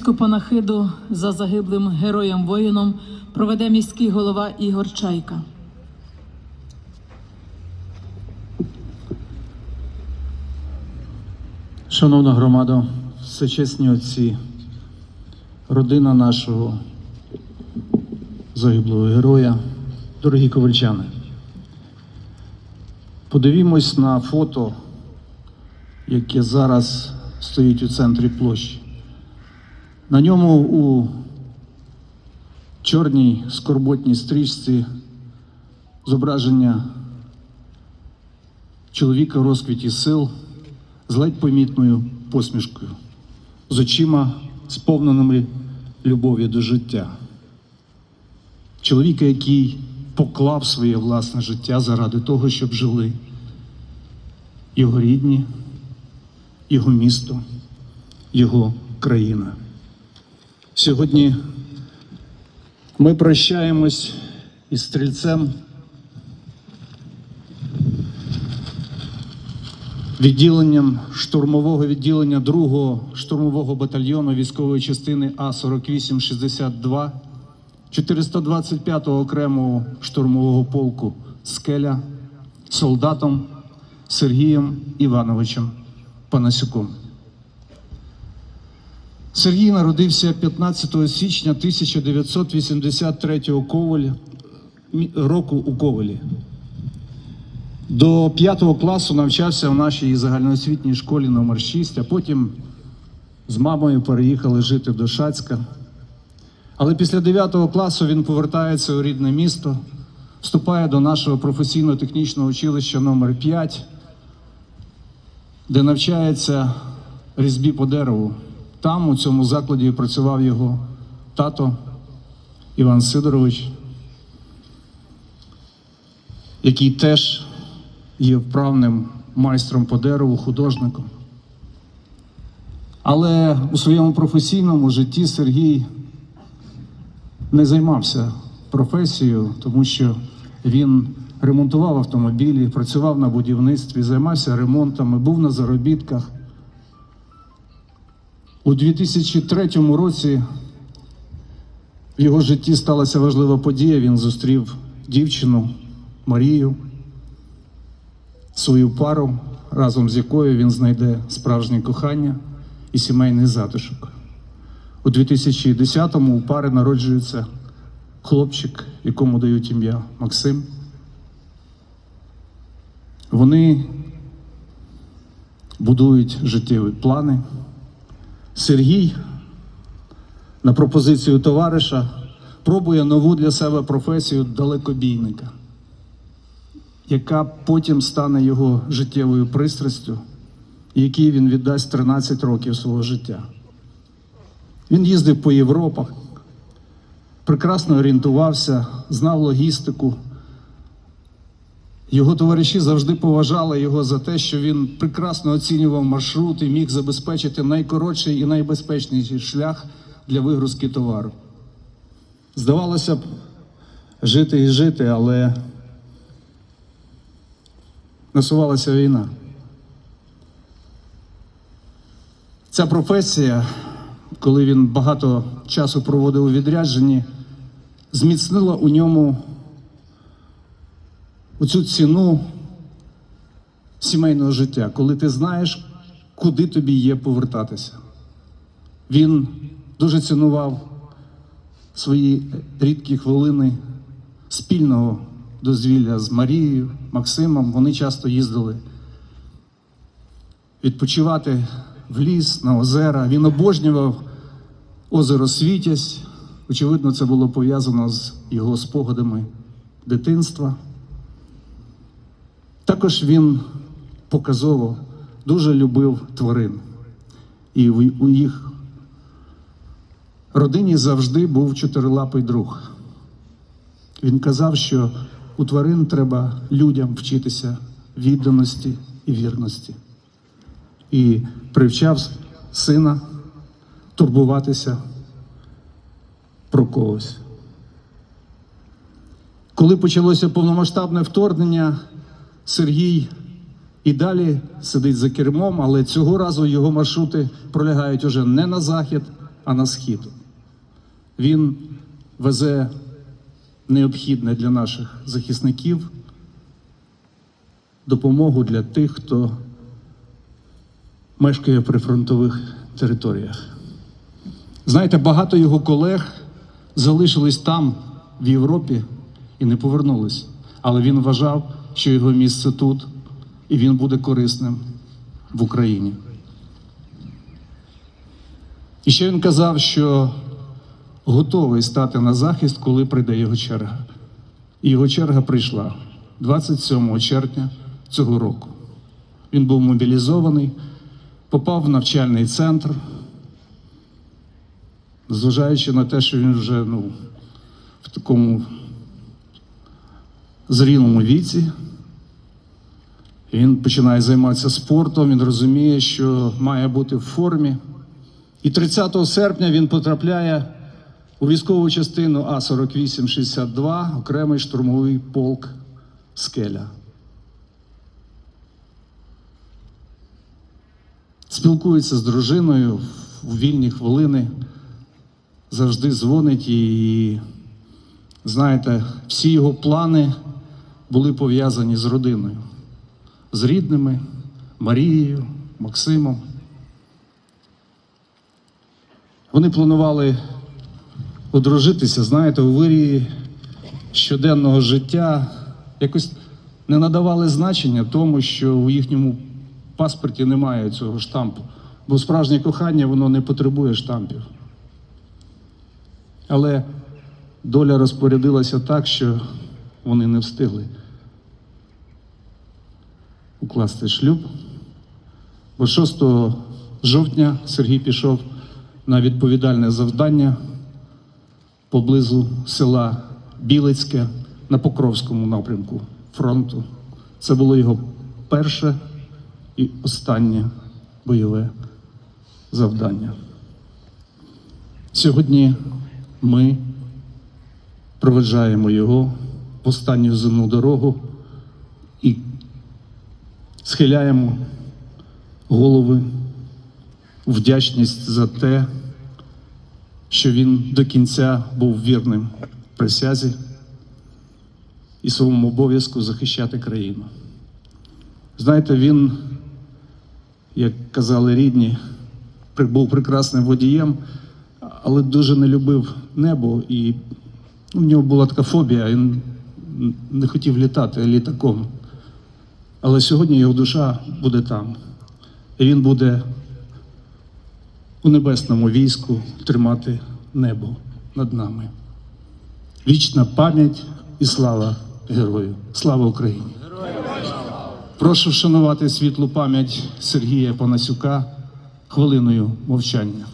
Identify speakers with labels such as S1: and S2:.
S1: Урочисту панахиду за загиблим героєм воїном проведе міський голова Ігор Чайка.
S2: Шановна громада, всечесні отці, родина нашого загиблого героя, дорогі ковальчани. Подивімось на фото, яке зараз стоїть у центрі площі. На ньому у чорній скорботній стрічці зображення чоловіка в розквіті сил з ледь помітною посмішкою, з очима, сповненими любов'ю до життя. Чоловіка, який поклав своє власне життя заради того, щоб жили його рідні, його місто, його країна. Сьогодні ми прощаємось із стрільцем. відділенням штурмового відділення 2-го штурмового батальйону військової частини А-4862, 425-го окремого штурмового полку Скеля, солдатом Сергієм Івановичем Панасюком. Сергій народився 15 січня 1983 Коваль, року у Ковалі. До п'ятого класу навчався в нашій загальноосвітній школі номер 6 а потім з мамою переїхали жити до Шацька. Але після 9 класу він повертається у рідне місто, вступає до нашого професійно-технічного училища номер 5 де навчається різьбі по дереву. Там, у цьому закладі, працював його тато Іван Сидорович, який теж є вправним майстром по дереву, художником. Але у своєму професійному житті Сергій не займався професією, тому що він ремонтував автомобілі, працював на будівництві, займався ремонтами, був на заробітках. У 2003 році в його житті сталася важлива подія. Він зустрів дівчину Марію свою пару, разом з якою він знайде справжнє кохання і сімейний затишок. У 2010-му у пари народжується хлопчик, якому дають ім'я Максим. Вони будують життєві плани. Сергій на пропозицію товариша пробує нову для себе професію далекобійника яка потім стане його життєвою пристрастю, якій він віддасть 13 років свого життя. Він їздив по Європах, прекрасно орієнтувався, знав логістику. Його товариші завжди поважали його за те, що він прекрасно оцінював маршрут і міг забезпечити найкоротший і найбезпечніший шлях для вигрузки товару. Здавалося б, жити і жити, але насувалася війна. Ця професія, коли він багато часу проводив у відрядженні, зміцнила у ньому оцю ціну сімейного життя, коли ти знаєш, куди тобі є повертатися. Він дуже цінував свої рідкі хвилини спільного дозвілля з Марією, Максимом. Вони часто їздили відпочивати в ліс, на озера. Він обожнював озеро Світязь. Очевидно, це було пов'язано з його спогадами дитинства. Також він показово дуже любив тварин. І у їх родині завжди був чотирилапий друг. Він казав, що у тварин треба людям вчитися відданості і вірності. І привчав сина турбуватися про когось. Коли почалося повномасштабне вторгнення, Сергій і далі сидить за кермом, але цього разу його маршрути пролягають уже не на захід, а на схід. Він везе необхідне для наших захисників допомогу для тих, хто мешкає в прифронтових територіях. Знаєте, багато його колег залишились там, в Європі, і не повернулись. Але він вважав, що його місце тут, і він буде корисним в Україні. І ще він казав, що готовий стати на захист, коли прийде його черга. І його черга прийшла 27 червня цього року. Він був мобілізований, попав в навчальний центр, зважаючи на те, що він вже ну, в такому зрілому віці. Він починає займатися спортом, він розуміє, що має бути в формі. І 30 серпня він потрапляє у військову частину А-4862, окремий штурмовий полк Скеля. Спілкується з дружиною у вільні хвилини, завжди дзвонить і, знаєте, всі його плани були пов'язані з родиною, з рідними, Марією, Максимом. Вони планували одружитися, знаєте, у вирії щоденного життя якось не надавали значення тому, що у їхньому паспорті немає цього штампу. Бо справжнє кохання воно не потребує штампів. Але доля розпорядилася так, що вони не встигли укласти шлюб. Бо 6 жовтня Сергій пішов на відповідальне завдання поблизу села Білицьке на Покровському напрямку фронту. Це було його перше і останнє бойове завдання. Сьогодні ми проведжаємо його в останню земну дорогу схиляємо голови вдячність за те, що він до кінця був вірним присязі і своєму обов'язку захищати країну. Знаєте, він, як казали рідні, був прекрасним водієм, але дуже не любив небо, і ну, в нього була така фобія, він не хотів літати літаком. Але сьогодні його душа буде там. І він буде у небесному війську тримати небо над нами. Вічна пам'ять і слава герою. Слава Україні! Прошу вшанувати світлу пам'ять Сергія Панасюка хвилиною мовчання.